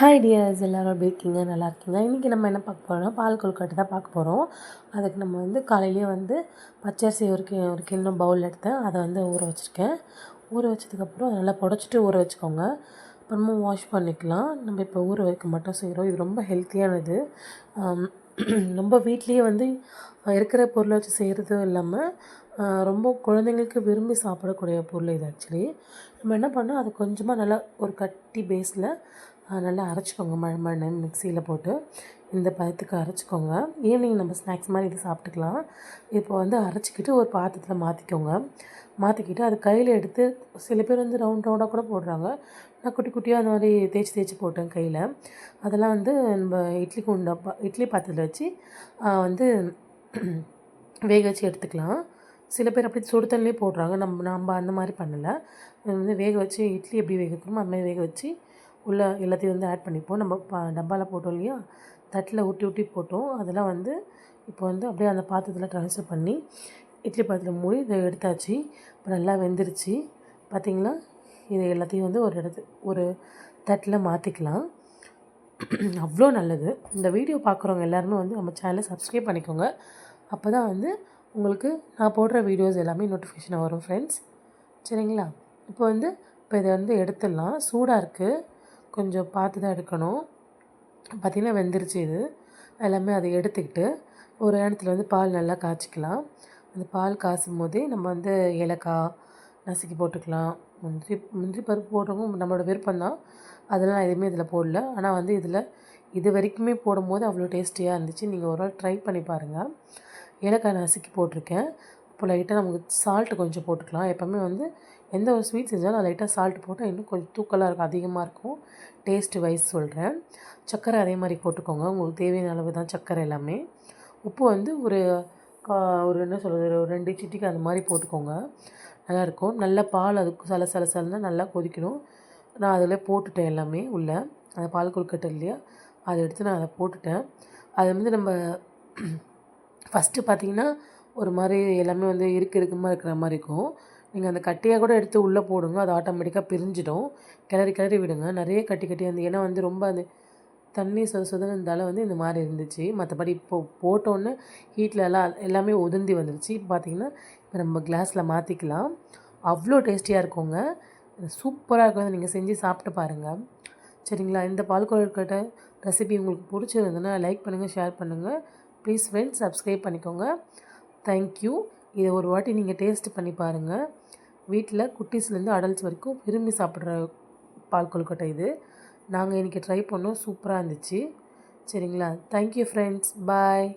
Hi tears எல்லோரும் எப்படி இருக்கீங்க? நல்லா இருக்கீங்க இன்றைக்கி நம்ம என்ன பார்க்க போகிறோம்னா பால் கொழுக்கட்டை தான் பார்க்க போகிறோம் அதுக்கு நம்ம வந்து காலையிலேயே வந்து பச்சரிசி ஒரு கி ஒரு கிண்ணம் பவுல் எடுத்தேன். அதை வந்து ஊற வச்சுருக்கேன். ஊற வச்சதுக்கப்புறம் அதை நல்லா புடச்சிட்டு ஊற வச்சுக்கோங்க. அப்புறமா வாஷ் பண்ணிக்கலாம். நம்ம இப்போ ஊற வைக்க மட்டும் செய்கிறோம் இது ரொம்ப ஹெல்த்தியானது நம்ம வீட்லேயே வந்து இருக்கிற பொருளை வச்சு செய்கிறதும் இல்லாமல் ரொம்ப குழந்தைங்களுக்கு விரும்பி சாப்பிடக்கூடிய பொருள் இது ஆக்சுவலி நம்ம என்ன பண்ணோம்? அது கொஞ்சமாக நல்லா ஒரு கட்டி பேஸில் நல்லா அரைச்சிக்கோங்க மழை மிக்சியில் போட்டு. இந்த பதத்துக்கு அரைச்சிக்கோங்க. ஈவினிங் நம்ம ஸ்நாக்ஸ் மாதிரி இது சாப்பிட்டுக்கலாம். இப்போ வந்து அரைச்சிக்கிட்டு ஒரு பாத்திரத்தில் மாற்றிக்கோங்க மாற்றிக்கிட்டு அது கையில் எடுத்து சில பேர் வந்து ரவுண்ட் ரவுண்டாக கூட போடுறாங்க. நான் குட்டி குட்டியாக அந்த மாதிரி தேய்ச்சி தேய்ச்சி போட்டேன் கையில். அதெல்லாம் வந்து நம்ம இட்லி குண்டா இட்லி பாத்திரத்தில் வச்சு வந்து வேக வச்சு எடுத்துக்கலாம். சில பேர் அப்படி சுடு தண்ணிலே போடுறாங்க. நம்ம நம்ம அந்த மாதிரி பண்ணலை. வந்து வேக வச்சு இட்லி எப்படி வேக வைக்கணுமோ அது மாதிரி வேக வச்சு உள்ளே எல்லாத்தையும் வந்து ஆட் பண்ணிப்போம். நம்ம ப டப்பாவில் போட்டோம் இல்லையா? தட்டில் ஊட்டி ஊட்டி போட்டோம். அதெல்லாம் வந்து இப்போ வந்து அப்படியே அந்த பாத்திரத்தில் ட்ரான்ஸ்ஃபர் பண்ணி இட்லி பாத்திரம் மூடி இதை எடுத்தாச்சு. இப்போ நல்லா வெந்துருச்சு. பார்த்திங்களா இது எல்லாத்தையும் வந்து ஒரு இடத்து ஒரு தட்டில் மாற்றிக்கலாம் அவ்வளோ நல்லது. இந்த வீடியோ பார்க்குறவங்க எல்லாருமே வந்து நம்ம சேனலை சப்ஸ்கிரைப் பண்ணிக்கோங்க. அப்போ தான் வந்து உங்களுக்கு நான் போடுற வீடியோஸ் எல்லாமே நோட்டிஃபிகேஷன் வரும் ஃப்ரெண்ட்ஸ் சரிங்களா? இப்போ வந்து இப்போ இதை வந்து எடுத்துடலாம். சூடாக இருக்குது கொஞ்சம் பார்த்து தான் எடுக்கணும். பார்த்திங்கன்னா வெந்துருச்சு இது. எல்லாமே அதை எடுத்துக்கிட்டு ஒரு இடத்துல வந்து பால் நல்லா காய்ச்சிக்கலாம். அந்த பால் காய்ச்சும் போதே நம்ம வந்து ஏலக்காய் நசுக்கி போட்டுக்கலாம். முந்திரி முந்திரி பருப்பு போடுறவங்க நம்மளோட விருப்பம் தான் அதெல்லாம் எதுவுமே இதில் போடல. ஆனால் வந்து இதில் இது வரைக்குமே போடும்போது அவ்வளோ டேஸ்டியாக இருந்துச்சு. நீங்கள் ஒரு நாள் ட்ரை பண்ணி பாருங்கள் ஏலக்காய் நசுக்கி போட்டிருக்கேன். இப்போ லைட்டாக நமக்கு சால்ட்டு கொஞ்சம் போட்டுக்கலாம். எப்போவுமே வந்து எந்த ஒரு ஸ்வீட் செஞ்சாலும் லைட்டாக சால்ட் போட்டால் இன்னும் கொஞ்சம் தூக்கலாக இருக்கும் அதிகமாக இருக்கும். டேஸ்ட்டு வைஸ் சொல்கிறேன் சர்க்கரை அதே மாதிரி போட்டுக்கோங்க. உங்களுக்கு தேவையான அளவு தான் சர்க்கரை எல்லாமே. உப்பு வந்து ஒரு ஒரு என்ன சொல்கிறது ஒரு ரெண்டு சிட்டிக்கு அந்த மாதிரி போட்டுக்கோங்க. நல்லாயிருக்கும் நல்ல பால் அதுக்கு சல சல சலன்னா நல்லா கொதிக்கணும். நான் அதில் போட்டுட்டேன் எல்லாமே உள்ளே. அந்த பால் கொழுக்கட்டை இல்லையா? அதை எடுத்து நான் அதை போட்டுட்டேன். அது வந்து நம்ம ஃபஸ்ட்டு பார்த்திங்கன்னா ஒரு மாதிரி எல்லாமே வந்து இருக்கு இருக்குமா இருக்கிற மாதிரி இருக்கும். நீங்கள் அந்த கட்டியாக கூட எடுத்து உள்ளே போடுங்க. அது ஆட்டோமேட்டிக்காக பிரிஞ்சிடும். கிளறி கிளறி விடுங்க. நிறைய கட்டி கட்டி அந்த ஏன்னா வந்து ரொம்ப அது தண்ணி சொத சொதன்னு இருந்தாலும் வந்து இந்த மாதிரி இருந்துச்சு. மற்றபடி இப்போ போட்டோன்னே ஹீட்டில் எல்லாம் எல்லாமே உதிர்ந்தி வந்துருச்சு. இப்போ பார்த்தீங்கன்னா இப்போ நம்ம கிளாஸில் மாற்றிக்கலாம் அவ்வளோ டேஸ்டியாக இருக்குங்க. சூப்பராக இருக்கும். நீங்கள் செஞ்சு சாப்பிட்டு பாருங்கள் சரிங்களா? இந்த பால் கொழுக்கட்டை ரெசிபி உங்களுக்கு பிடிச்சிருந்ததுன்னா லைக் பண்ணுங்கள் ஷேர் பண்ணுங்கள் ப்ளீஸ் ஃப்ரெண்ட்ஸ் சப்ஸ்கிரைப் பண்ணிக்கோங்க. தேங்க்யூ இதை ஒரு வாட்டி நீங்கள் டேஸ்ட் பண்ணி பாருங்கள் வீட்டில் குட்டீஸ்லேருந்து அடல்ட்ஸ் வரைக்கும் விரும்பி சாப்பிட்ற பால் கொழுக்கட்டை இது. நாங்கள் இன்றைக்கி ட்ரை பண்ணோம். சூப்பராக இருந்துச்சு. சரிங்களா? Thank you friends bye